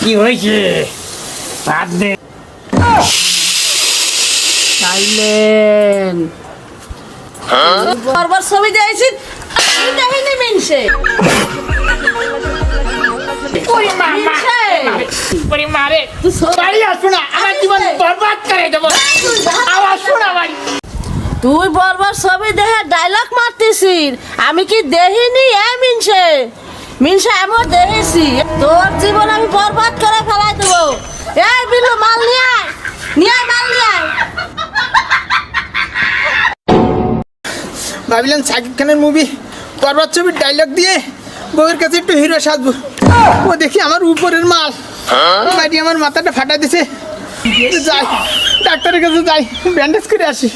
কি হয়েছে? ভাত দে। চাইলেন বারবার ছবি দিয়েছি দেখিনি মিনসে ওরে মা, মা, মিনসে ওরে মারে তুই আমার বারবার ছবি দেখে ডায়লগ মারতেছিস। আমি কি দেখিনি এ মিনসে মিনসে এমন দেখেছি। তোর জীবন আমি বিলু মাল নিয়ে আয়। নিয়ে আয়, মাল নিয়ে আয়। ভাবিলাম সাকিব খানের মুভি পর্বত ছবির ডায়লগ দিয়ে বউয়ের কাছে একটু হিরো সাজবো। ও দেখি আমার উপরের মাল। বাড়ি আমার মাথাটা ফাটা দিছে। যাই, ডাক্তারের কাছে যাই ব্যান্ডেজ করে আসি।